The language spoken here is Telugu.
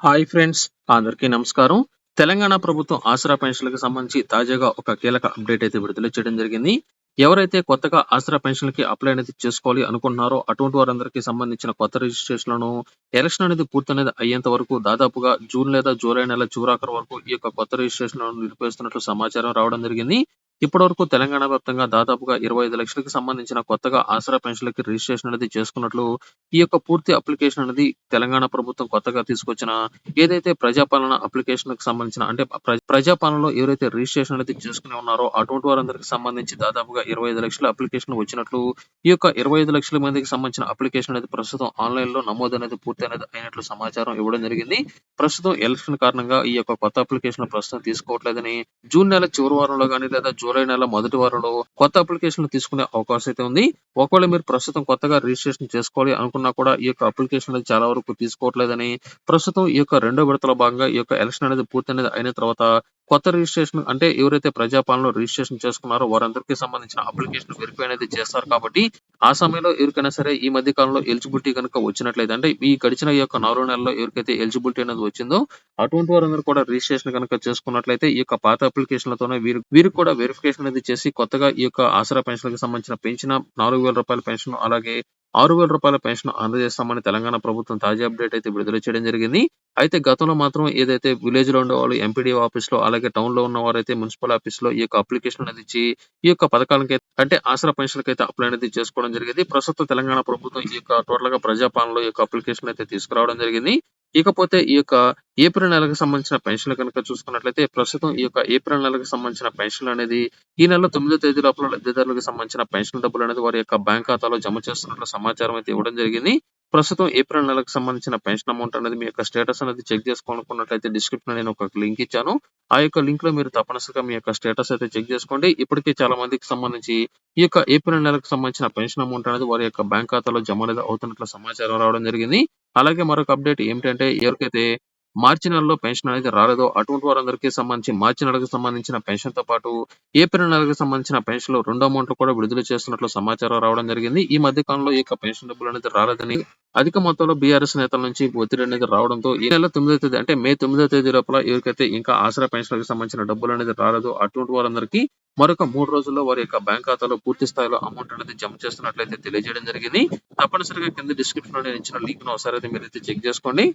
హాయ్ ఫ్రెండ్స్ అందరికీ నమస్కారం. తెలంగాణ ప్రభుత్వం ఆసరా పెన్షన్లకు సంబంధించి తాజాగా ఒక కీలక అప్డేట్ అయితే విడుదల చేయడం జరిగింది. ఎవరైతే కొత్తగా ఆసరా పెన్షన్లకి అప్లై అనేది చేసుకోవాలి అనుకుంటున్నారో అటువంటి వారందరికీ సంబంధించిన కొత్త రిజిస్ట్రేషన్లను ఎలక్షన్ అనేది పూర్తనేది అయ్యేంత వరకు దాదాపుగా జూన్ లేదా జూలై నెల చివరాఖరు వరకు ఈ యొక్క కొత్త రిజిస్ట్రేషన్ నిలిపేస్తున్నట్లు సమాచారం రావడం జరిగింది. ఇప్పటివరకు తెలంగాణ వ్యాప్తంగా దాదాపుగా ఇరవై ఐదు లక్షలకు సంబంధించిన కొత్తగా ఆసరా పెన్షన్లకి రిజిస్ట్రేషన్ అనేది చేసుకున్నట్లు ఈ యొక్క పూర్తి అప్లికేషన్ అనేది తెలంగాణ ప్రభుత్వం కొత్తగా తీసుకొచ్చిన ఏదైతే ప్రజాపాలన అప్లికేషన్కి సంబంధించిన అంటే ప్రజాపాలనలో ఎవరైతే రిజిస్ట్రేషన్ అనేది చేసుకుని ఉన్నారో అటువంటి వారందరికి సంబంధించి దాదాపుగా ఇరవై ఐదు లక్షల అప్లికేషన్ వచ్చినట్లు ఈ యొక్క ఇరవై ఐదు లక్షల మందికి సంబంధించిన అప్లికేషన్ అనేది ప్రస్తుతం ఆన్లైన్లో నమోదు అనేది పూర్తి అనేది అయినట్లు సమాచారం ఇవ్వడం జరిగింది. ప్రస్తుతం ఎలక్షన్ కారణంగా ఈ యొక్క కొత్త అప్లికేషన్ ప్రస్తుతం తీసుకోవట్లేదని జూన్ నెల చివరి వారంలో కానీ లేదా జూలై నెల మొదటి వారంలో కొత్త అప్లికేషన్ తీసుకునే అవకాశం అయితే ఉంది. ఒకవేళ మీరు ప్రస్తుతం కొత్తగా రిజిస్ట్రేషన్ చేసుకోవాలి అనుకున్నా కూడా ఈ యొక్క అప్లికేషన్ అనేది చాలా వరకు తీసుకోవట్లేదని ప్రస్తుతం ఈ యొక్క రెండో విడతలో భాగంగా ఈ యొక్క ఎలక్షన్ అనేది పూర్తి అనేది అయిన తర్వాత కొత్త రిజిస్ట్రేషన్ అంటే ఎవరైతే ప్రజాపాలనలో రిజిస్ట్రేషన్ చేసుకున్నారో వారందరికీ సంబంధించిన అప్లికేషన్ వెరిఫై అనేది చేస్తారు కాబట్టి ఆ సమయంలో ఎవరికైనా సరే ఈ మధ్య కాలంలో ఎలిజిబిలిటీ కనుక వచ్చినట్లయితే అంటే ఈ గడిచిన ఈ యొక్క నాలుగు నెలల్లో ఎవరికైతే ఎలిజిబిలిటీ అనేది వచ్చిందో అటువంటి వారందరూ కూడా రిజిస్ట్రేషన్ కనుక చేసుకున్నట్లయితే ఈ యొక్క పాత అప్లికేషన్లతోనే వీరు వీరికి కూడా వెరిఫికేషన్ అనేది చేసి కొత్తగా ఈ యొక్క ఆసరా పెన్షన్కి సంబంధించిన పెంచిన నాలుగు వేల రూపాయల పెన్షన్ అలాగే ఆరు వేల రూపాయల పెన్షన్ అందజేస్తామని తెలంగాణ ప్రభుత్వం తాజా అప్డేట్ అయితే విడుదల చేయడం జరిగింది. అయితే గతంలో మాత్రం ఏదైతే విలేజ్లో ఉండేవాళ్ళు ఎంపీడీ ఆఫీస్లో అలాగే టౌన్లో ఉన్న వారైతే మున్సిపల్ ఆఫీస్లో ఈ యొక్క అప్లికేషన్ అనేది ఇచ్చి ఈ యొక్క పథకాలకి అంటే ఆసరా పెన్షన్ అయితే అప్లై అనేది చేసుకోవడం జరిగింది. ప్రస్తుతం తెలంగాణ ప్రభుత్వం ఈ యొక్క టోటల్గా ప్రజాపాలనలో ఈ యొక్క అప్లికేషన్ అయితే తీసుకురావడం జరిగింది. ఇకపోతే ఈ యొక్క ఏప్రిల్ నెలకు సంబంధించిన పెన్షన్లు కనుక చూసుకున్నట్లయితే ప్రస్తుతం ఈ యొక్క ఏప్రిల్ నెలకు సంబంధించిన పెన్షన్ అనేది ఈ నెల తొమ్మిదో తేదీ లోపల లబ్ధిదారులకు సంబంధించిన పెన్షన్ డబ్బులు అనేది వారి యొక్క బ్యాంక్ ఖాతాలో జమ చేస్తున్నట్లు సమాచారం అయితే ఇవ్వడం జరిగింది. ప్రస్తుతం ఏప్రిల్ నెలకు సంబంధించిన పెన్షన్ అమౌంట్ అనేది మీ యొక్క స్టేటస్ అనేది చెక్ చేసుకోవాలనుకున్నట్లయితే డిస్క్రిప్షన్ నేను ఒక లింక్ ఇచ్చాను. ఆ యొక్క లింక్లో మీరు తప్పనిసరిగా మీ యొక్క స్టేటస్ అయితే చెక్ చేసుకోండి. ఇప్పటికే చాలా మందికి సంబంధించి ఈ యొక్క ఏప్రిల్ నెలకు సంబంధించిన పెన్షన్ అమౌంట్ అనేది వారి యొక్క బ్యాంక్ ఖాతాలో జమ అనేది అవుతున్నట్లు సమాచారం రావడం జరిగింది. అలాగే మరొక అప్డేట్ ఏమిటంటే ఎవరికైతే మార్చి నెలలో పెన్షన్ అనేది రాలేదో అటువంటి వారందరికీ సంబంధించి మార్చి నెలకు సంబంధించిన పెన్షన్తో పాటు ఏప్రిల్ నెలకు సంబంధించిన పెన్షన్లో రెండు అమౌంట్లు కూడా విడుదల చేస్తున్నట్లు సమాచారం రావడం జరిగింది. ఈ మధ్య కాలంలో ఈ యొక్క పెన్షన్ డబ్బులు అనేది రాలేదని అధిక మొత్తంలో బీఆర్ఎస్ నేతల నుంచి ఒత్తిడి అనేది రావడంతో ఈ నెల తొమ్మిదో తేదీ అంటే మే తొమ్మిదో తేదీ లోపల ఎవరికైతే ఇంకా ఆసరా పెన్షన్కి సంబంధించిన డబ్బులు అనేది రాలేదు అటువంటి వారందరికీ మరొక మూడు రోజుల్లో వారి యొక్క బ్యాంక్ ఖాతాలో పూర్తి స్థాయిలో అమౌంట్ అనేది జమ చేస్తున్నట్లయితే తెలియజేయడం జరిగింది. తప్పనిసరిగా కింద డిస్క్రిప్షన్లో నేను ఇచ్చిన లింక్ను ఒకసారి అయితే మీరు అయితే చెక్ చేసుకోండి.